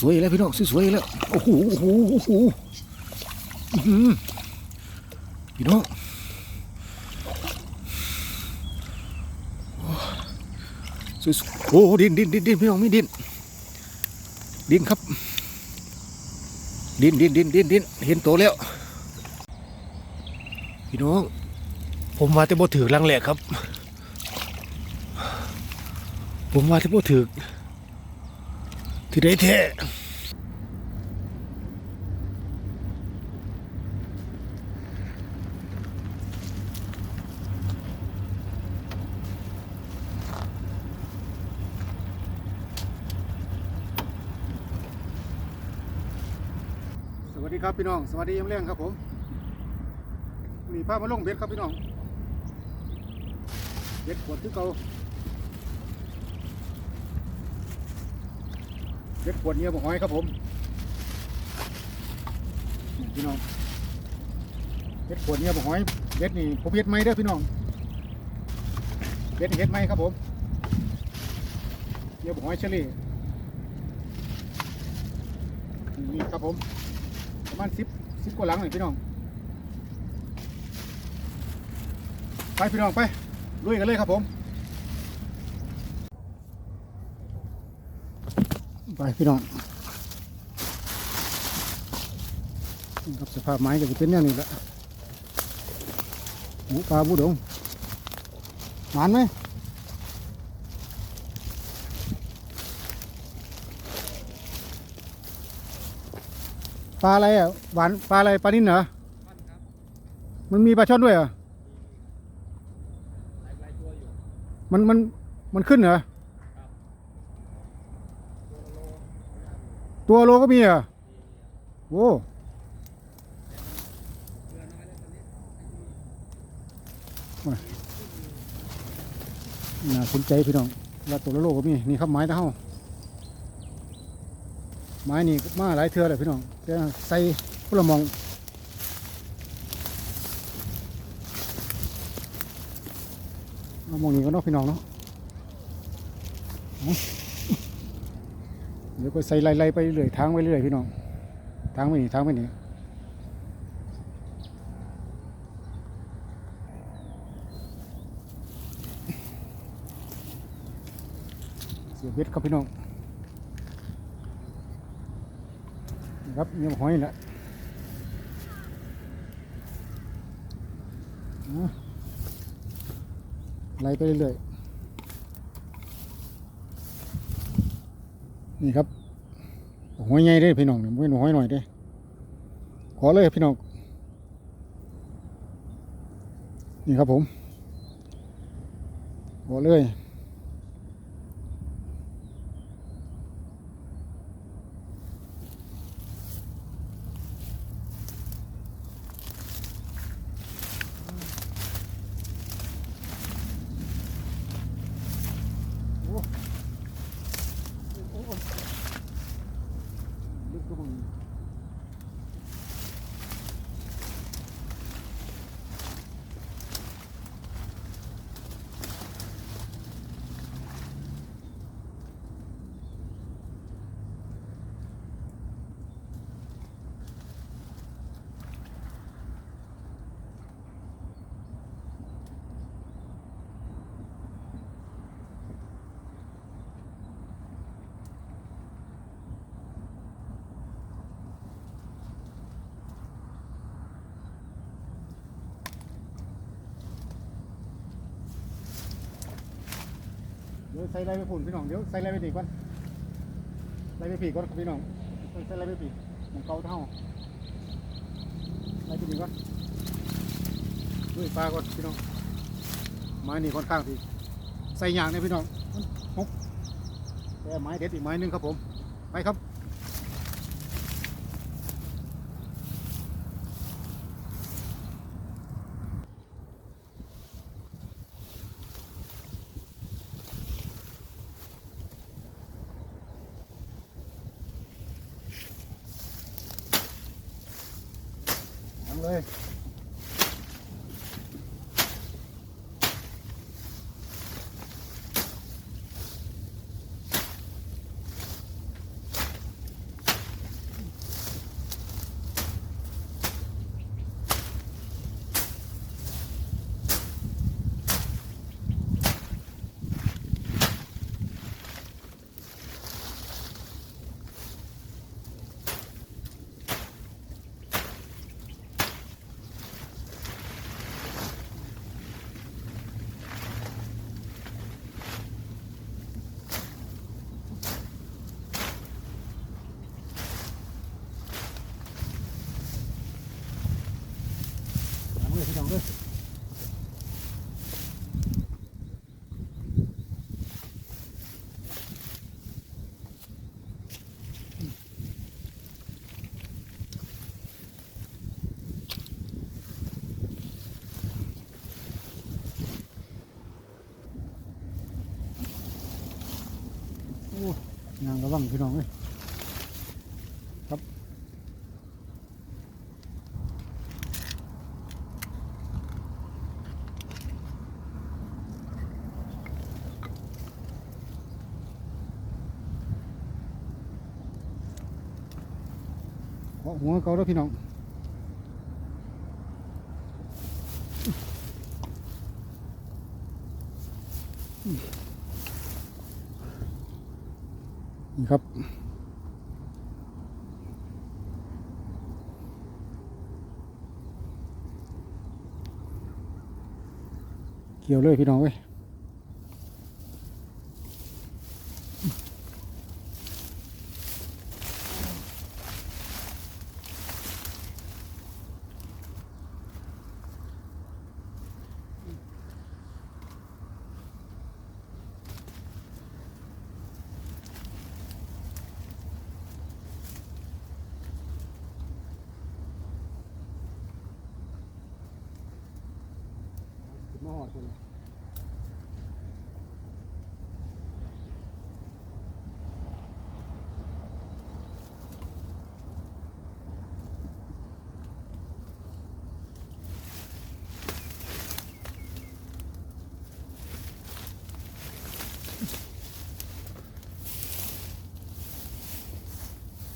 สวยๆแล้วพี่น้องสวยๆแล้วโอ้โหโอ้โหโอ้โหพี่น้องสวยโอ้โหดินดินดินดินพี่น้องมีดินดินครับ ดินดินดินดินดินเห็นโตแล้ว พี่น้อง ผมว่าจะบ่ถือลังแหลกครับ ผมว่าจะบ่ถือ ที่ได้แท้สวัสดีครับพี่น้อง สวัสดียามเลี้ยงครับผมนี่พามาลงเบ็ดครับพี่น้องเบ็ดขวดที่เก่า เบ็ดขวดเนี้ยบอกหอยครับผมพี่น้องเบ็ดขวดเนี้ยบอกหอยเบ็ดนี่ผมเบ็ดไหมเด้อพี่น้องเบ็ดเฮ็ดไหมครับผมเนี้ยบอกหอยเชอรี่นี่ครับผมประมาณสิบสิบกว่าหลังเลยพี่น้องไปพี่น้องไปลุยกันเลยครับผม ไปพี่น้องนี่ครับสภาพไม้จะเป็นแนวนี้แหละหมูปลาบูดงหมานไหมปลาอะไรอะหวานปลาอะไรปลานิ่นเหรอมันมีปลาช่อนด้วยเหรอมันมันมันขึ้นเหรอ ตัวโลก็มีเหรอโอ้น่าสนใจพี่น้องว่าตัวละโลก็มีนี่ครับไม้ตะเฮาไม้นี่มาหลายเทือเลยพี่น้องแต่ใส่พลมองมองนี้ก็นาะพี่น้องเนาะ เดี๋ยวก็ใส่ไล่ๆไปเรื่อยทางไปเรื่อยพี่น้องทางไปนี่ทางไปนี่เสียเบ็ดครับพี่น้องนะครับเนี่ยหอยนี่แหละไล่ไปเรื่อย นี่ครับหอยใหญ่เด้อพี่น้องนี่ไม่หอยหน่อยเด้อขอเลยพี่น้องนี่ครับผมขอเลย ส่ไรไปผุ่นพี่น้องเดี๋ยวใส่ไรไปปีกก่อนไรไปปีกก่อนพี่น้องใส่ไรไปปีกของเกาเท่าไรไปปีกก่อนด้วยปลาก่อนพี่น้องไม้นี่ค่อนข้างดีใส่ยางเนี่ยพี่น้องหกแต่ไม้เด็ดอีกไม้หนึงครับผมไปครับ ทำเลย วังพี่น้องเอ้ยครับ ขอหัวเขาแล้วพี่น้องอืม นี่ครับ เกี่ยวเลยพี่น้องเว้ย มาหอดคน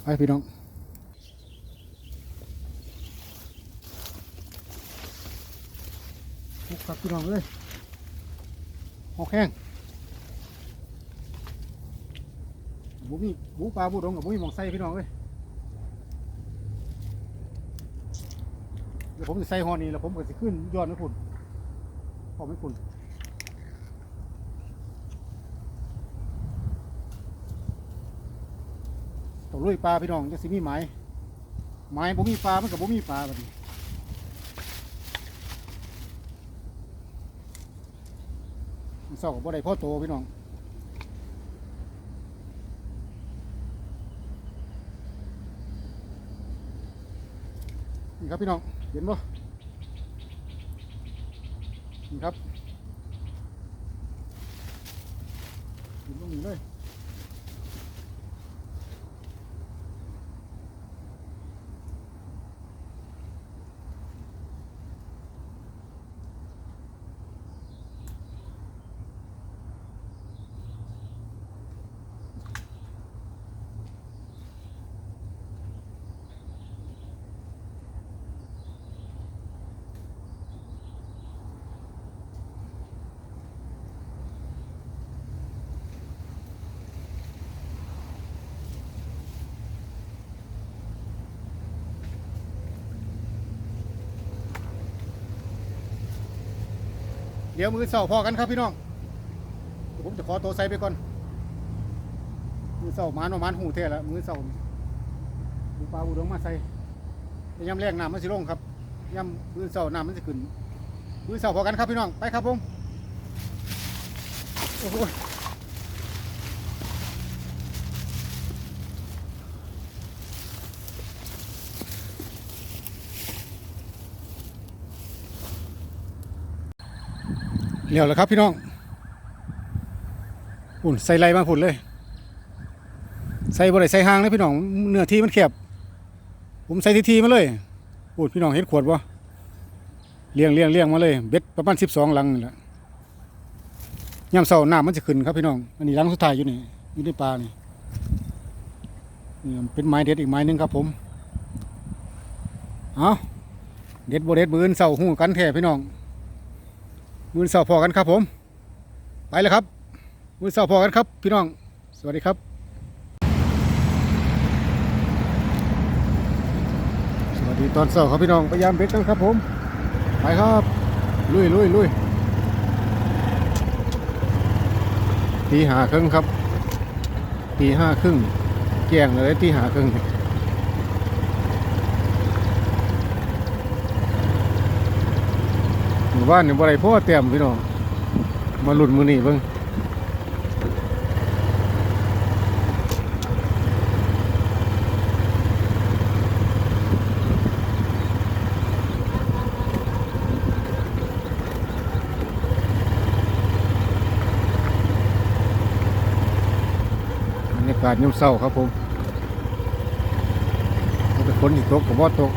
ไปพี่น้อง พี่น้องเลยหอกแห้งบุมีบุปลาบุดงกับบุมีมองใส่พี่น้องเลยเดี๋ยวผมจะใส่หอนี่แล้วผมก็จะขึ้นยอดไม่พุ่นพอไม่พุ่นต้องลุยปลาพี่น้องจะสิมีไม้ไม้บุมีปลามันกับบุมีปลาแบบนี้ มัน เศร้ากับบ่ได้พ่อโตพี่น้องนี่ครับพี่น้องเห็นบ่นี่ครับ ดี๋ยวมือเสาพอกันครับพี่น้องผมจะขอตัวใส่ไปก่อน มือเสามานมานหูเท่แล้วมือเสาดูปลาอุดงมาใส่ย่ำแรกน้ำมันสิลงครับยำมือเสาน้ำมันสิขึ้นมือเสาพอกันครับพี่น้องไปครับผมโอ้โห เลี้ยวแล้วครับพี่น้องปุ่นใส่ไรมาพุ่นเลย ใส่บ่ได้ใส่หางเลยพี่น้องเนื้อที่มันแคบผมใส่ทีทีมาเลยปุ่นพี่น้องเห็นขวดบ่เลี้ยงเลี้ยงเลี้ยงมาเลย เบ็ดประมาณสิบสองลังนี่แหละยามเสาร์น้ำมันจะขึ้นครับพี่น้อง อันนี้ลังสุดท้ายอยู่นี่อยู่ในปลานี่นี่เป็นไม้เด็ดอีกไม้หนึงครับผม เอาเด็ดบ่เด็ดมืออนเสาหูกันแท้พี่น้อง มือเสาพอกันครับผม ไปเลยครับ มือเสาพอกันครับ พี่น้อง สวัสดีครับ สวัสดีตอนเสาร์ครับพี่น้องพยายามเบ็ดกันครับผม ไปครับ ลุยลุยลุยตีหาครึ่งครับตีห้าครึ่งแจ้งเลยตีหาครึ่ง หมู่านเนี่บ่ได้พ่อเต็มพี่น้องมาหลุดมือนี่เบิ่งบรรยากาศยามเช้าครับผมแต่ฝนสิตกก็บ่ตก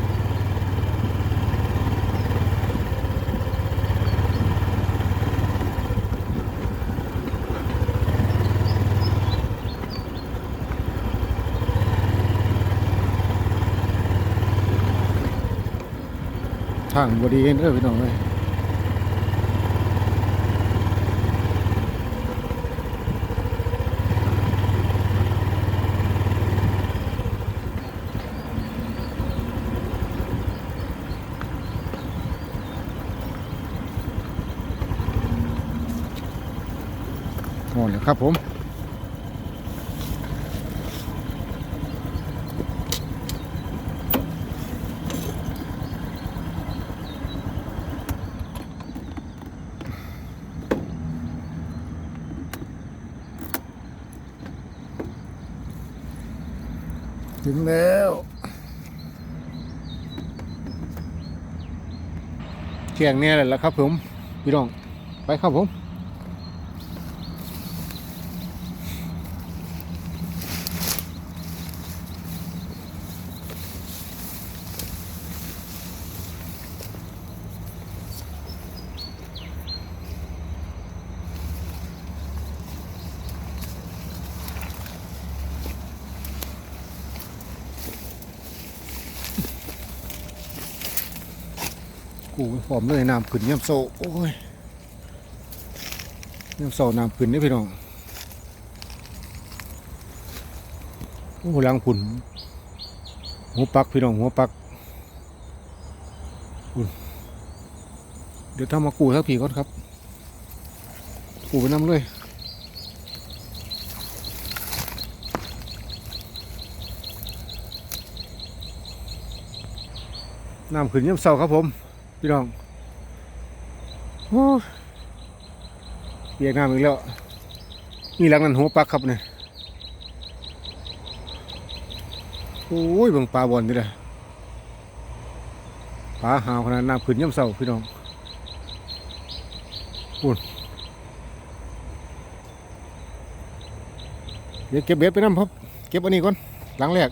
ทางบดีเด้อพี่น้องเอ้ยหมดเลยครับผม ถึงแล้ว เที่ยงเนี่ยแหละครับผม พี่น้อง ไปครับผม กูไปพร้อมเลยน้ำขึ้นย่ำโซโอ้ยย่ำโซน้ำขึ้นนี่พี่น้องโอ้ลังผุนหัวปักพี่น้องหัวปักเดี๋ยวทำมากูสักผีก่อนครับ กูไปน้ำเลยน้ำขึ้นย่ำโซครับผม พี่น้องโอ้ยเปียกน้ำอีกแล้วมีหลังนั้นหัวปักครับเนี่ยโอ้ยเบิ่งปลาบอลดิเลยปลาหาวขนาดน้ำขึ้นย่ำเสาพี่น้องปุ่นเดี๋ยวเก็บเบ็ดไปน้ำครับ เก็บอันนี้ก่อน หลังแรก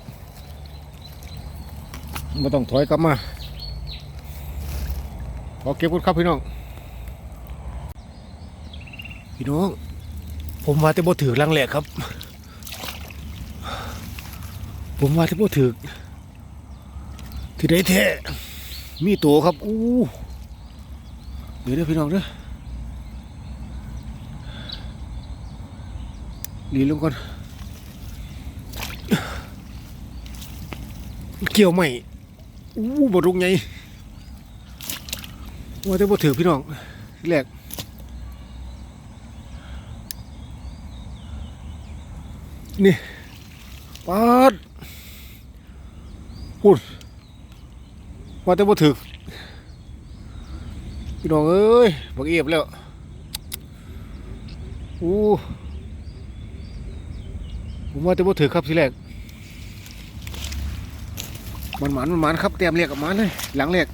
ไม่ต้องถอยกลับมา ขอเก็บกุครับพี่น้อง พี่น้อง ผมว่าแต่บ่ถือลังแหลกครับ ผมว่าแต่บ่ถือที่ได้แท้มีตัวครับอู้เดี๋ยวเด้อพี่น้องเด้อหลีลงก่อนเกี่ยวใหม่อู้บรุงไง ว่าจะบ่ถือพี่น้องทีแรกนี่ปาดพูดว่าจะบ่ถือพี่น้องเอ้ยบักเอียบแล้วอู้ผมว่าจะบ่ถือครับทีแรกมันหมันมันหมันครับเตรียมเรียกกับมันเลยหลังเรียก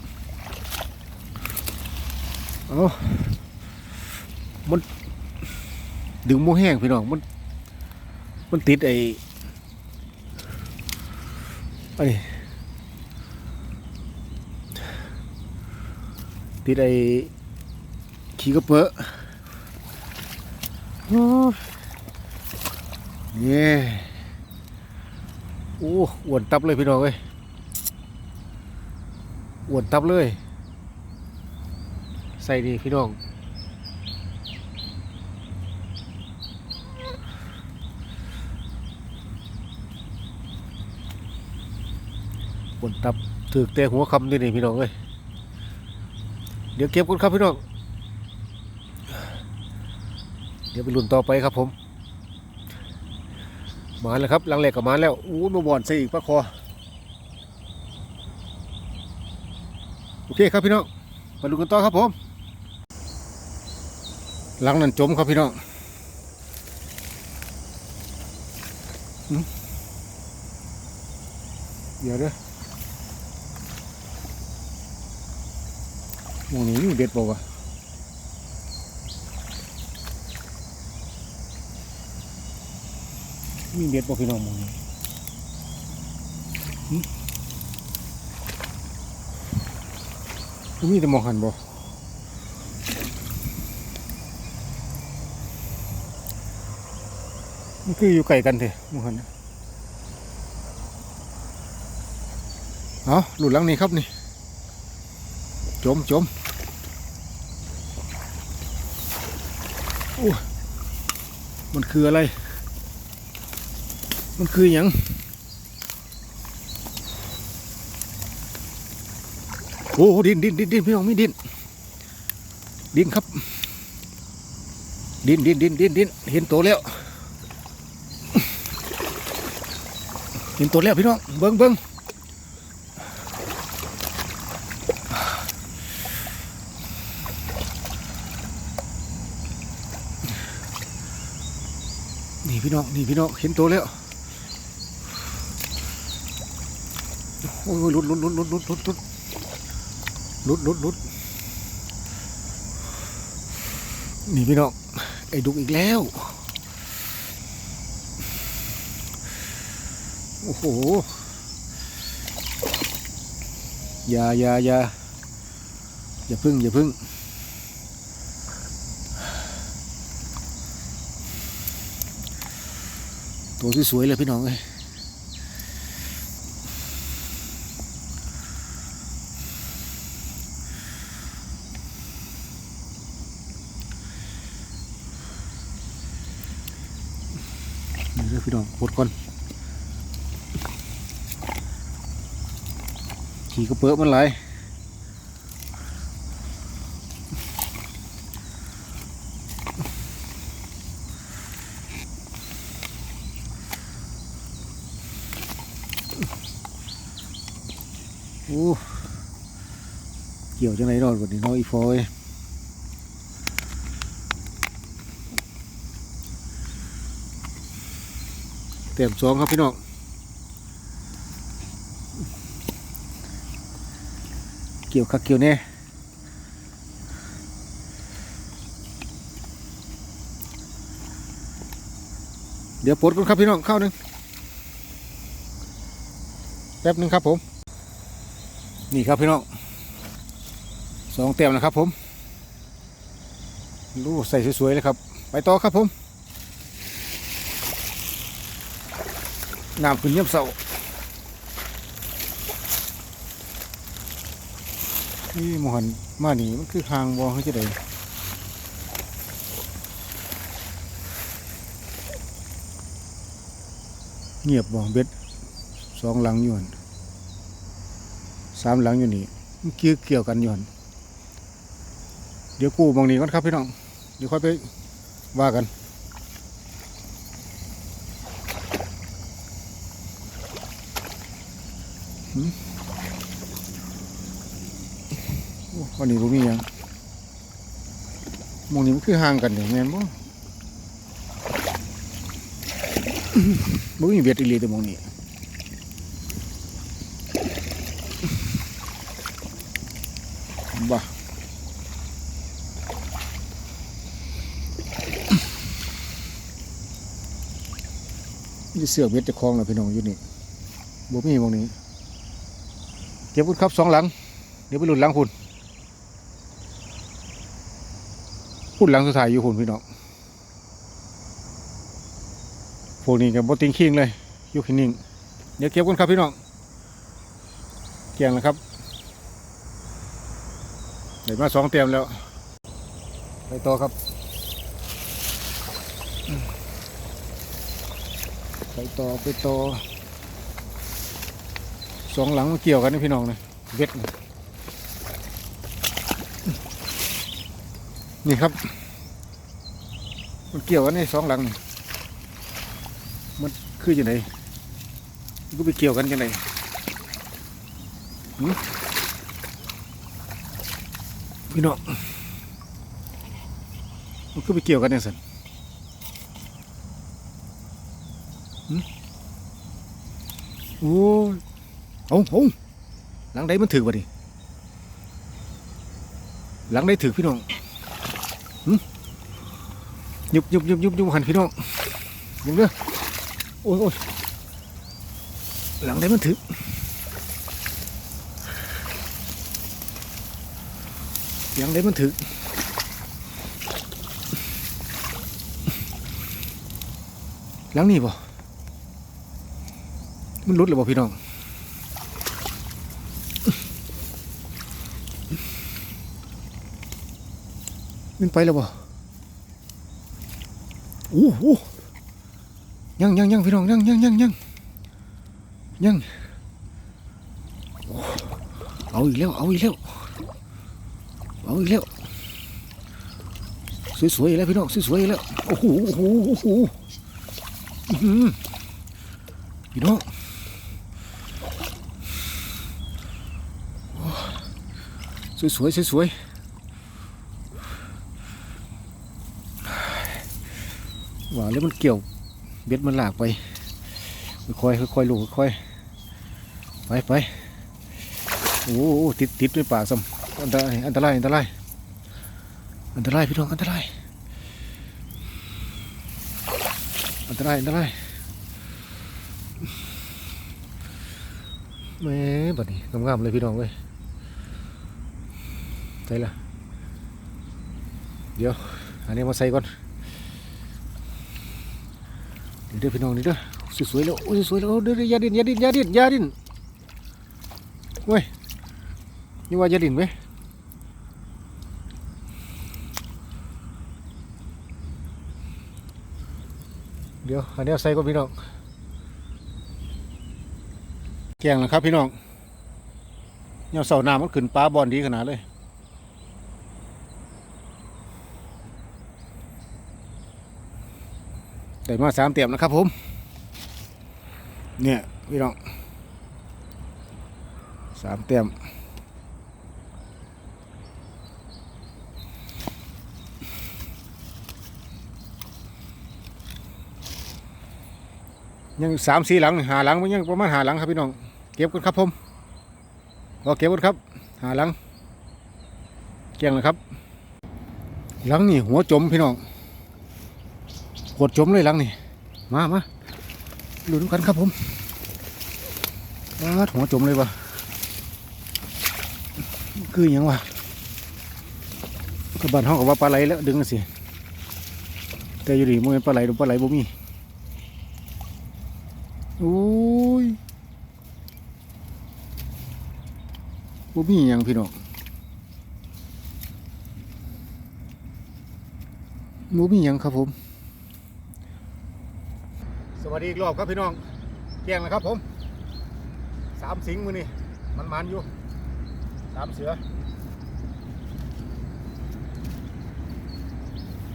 เอามันดึงโมแห้งพี่น้อง มัน มันติดไอ้ไอ้ติดไอ้ขี้กระเปอะโอ้เนี่ยโอ้อ้วนตับเลยพี่น้องเอ้ยอ้วนตับเลย ใส่ดีพี่น้องบนตับถือแต่หัวคำนี่นี่พี่น้องเอ้ยเดี๋ยวเก็บกันครับพี่น้อง เดี๋ยวไปลุ้นต่อไปครับผม มาแล้วครับหลังแหลกกับมาแล้วอู้มาบ่อนใส่อีกปะคอ โอเคครับพี่น้องมาดูกันต่อครับผม หลังนั้นจมครับพี่น้องเดี๋ยวเด้อหมองนี้มีเบ็ดบอกว่าวะมีเบ็ดบ่พี่น้องหมองนี้มีแต่มองหันบ่ มันคืออยู่ไกลกันเถอะหมองหันน่ะเอาหลุดลังนี้ครับนี่ จมจมโอ้มันคืออะไร มันคืออย่างโอ้ดินดินดินดินพี่น้องมีดินดินครับ ดินดินดินดินดินเห็นโตแล้ว เห็นตัวแล้วพี่น้องเบิ้งเบิ้งนี่พี่น้องนี่พี่น้องเห็นตัวแล้วโอ้ยลุดลุดลุดลุดลุดลุดลุดลุดลุดลุดนี่พี่น้องไอ้ดุกอีกแล้ว โอ้โหอย่าอย่าอย่าอย่าพึ่งอย่าพึ่งตัวที่สวยเลยพี่น้องเอ้ย นี่เด้อพี่น้องปลดก่อนขี่ กระเปื้อมันไหลโอ้เกี่ยวจังไหนรอดวันนี้น้อยอีฟอยเต็มสองครับพี่น้อง กี่ยวคักเกี่ยวแน่เดี๋ยวปลดก่อนครับพี่น้องเข้าหนึ่งแป๊บนึงครับผม นี่ครับพี่น้องสองเต็มนะครับผมดูใส่สวยๆเลยครับ ไปต่อครับผมน้ำขึ้นเยี่ยมเสา นี่มหันมานี่มันคือทางบอเขาจะได้เงียบบ่เบ็ดสองหลังอยู่หันสามหลังอยู่นี่มันเกี่ยวเกี่ยวกันอยู่หันเดี๋ยวกู้บางนี้ก่อนครับพี่น้อง เดี๋ยวค่อยไปว่ากันหืม โอ้ วันนี้บ่มีหยังมองนี้มันคือห่างกันอย่างแม่นบ่บ่มีเบ็ดอีหลีแต่หมองนี้บ่นี่เสือกเบ็ดจะคลองแล้วพี่น้องอยู่นี่บ่มีมองนี้เก็บพุ่นครับสองหลัง เดี๋ยวไปหลุดหลังคุณ พุ่นหลังสุดท้ายอยู่คุณพี่น้องพวกนี้กับบติงคิงเลยยู่ขี้นิ่งเดี๋ยวเก็บกันครับพี่น้องเกี่ยงแล้วครับเดี๋ยวมาสองเตรียมแล้ว ไปต่อครับ ไปต่อไปต่อสองหลังมาเกี่ยวกันนะพี่น้องนะเว็ด นี่ครับ มันเกี่ยวกันในสองหลัง มันคือจังไงมันก็ไปเกี่ยวกันจังไงพี่น้องมันก็ไปเกี่ยวกันย่างสันโอ้ยเอาเอาหลังใดมันถือบ่ดิหลังใดถือพี่น้อง ยุบยุบยุบยุบยุบหันพี่น้องยุบเด้อโอ้ยโอ้ยหลังได้มันถึกหลังได้มันถึกหลังนี่บ่มันหลุดหรือบ่พี่น้องมันไปแล้วบ่ โอ้โหยังยังยังพี่น้องยังยังยังยังยังเอาอีกแล้วเอาอีกแล้วเอาอีกแล้วสวยๆอีกแล้วพี่น้องสวยๆอีกแล้วโอ้โหโอ้โหโอ้โหพี่น้องสวยๆสวยๆ แล้วมันเกี่ยวเบ็ดมันหลากไปค่อยค่อยลูกค่อยไปไปโอ้โหติดติดด้วยปากซ้ำอันตรายอันตรายอันตรายอันตรายพี่น้องอันตรายอันตรายอันตรายแม่บัดนี้งามๆเลยพี่น้องเว้ยใส่ละเดี๋ยวอันนี้มาใส่ก่อน เดี๋ยวเด้อพี่น้องนี่เด้อสวยๆแล้วโอ้ยสวยๆแล้วเด้อเด้อย่าดิ้นอย่าดิ้นอย่าดิ้นอย่าดิ้นเว้ยนี่ว่าอย่าดิ้นเว้ยเดี๋ยวอันนี้เอาใส่ก่อนพี่น้องแกงนะครับพี่น้องเนี่ยเสาน้ำมันขึ้นปลาบอลดีขนาดเลย ได้มาสามเตียมนะครับผม เนี่ยพี่น้องสามเตียมยังสามสี่หลังหาหลังมันยังประมาณหาหลังครับพี่น้องเก็บกันครับผมก็เก็บกันครับ หาหลังเกี่ยงเลยครับ หลังนี่หัวจมพี่น้อง กดจมเลยหลังนี่มามาดูดูกันครับผมมาหัวจมเลยวะคือหยังวะกระบาดห้องกับว่าปลาไหลแล้วดึงสิแต่อยู่ดีมันเป็นปลาไหลหรือปลาไหลบ่มีโอ้ยบ่มีหยังพี่น้องบ่มีหยังครับผม วัสดีอีกรอบครับพี่น้องเที่ยงแล้วครับผมสามสิงห์มือนี่มันมันอยู่สามเสือ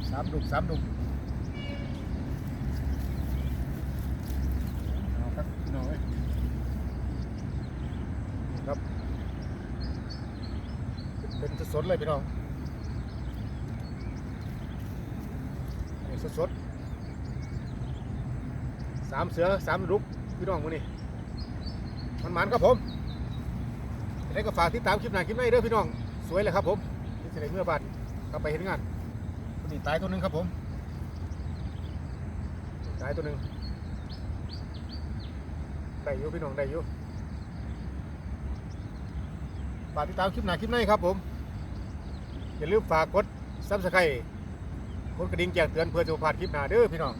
สามดุกสามดุกเอาครับพี่น้องเอ้ยนี่ครับ เป็นสดๆเลยพี่น้องนี่สดๆ สามเสือสามรุกพี่น้องมือนี่มันหมันครับผมจะได้ก็ฝากติดตามคลิปหน้าคลิปหน้าเด้อพี่น้อง สวยเลยครับผมที่เสด็จเมื่อบานกลับไปเห็นงานตัวนี้ตายตัวหนึงครับผมตายตัวหนึ่งได้อยู่พี่น้องได้อยู่ฝากติดตามคลิปหน้าคลิปหน้าครับผมอย่าลืมฝากกดซับสไครต์กดกระดิ่งแจ้งเตือนเพื่อจะบ่พลาดคลิปหน้าเด้อพี่น้อง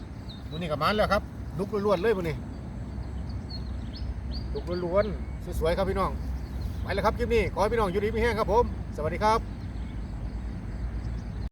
มือนี้กับมันแล้วครับ ลุกล้วนๆเลยมันนี่ลุกล้วนๆสวยๆครับพี่น้อง ไปแล้วครับคลิปนี้ ขอให้พี่น้องอยู่ดีมีแห้งครับผม สวัสดีครับ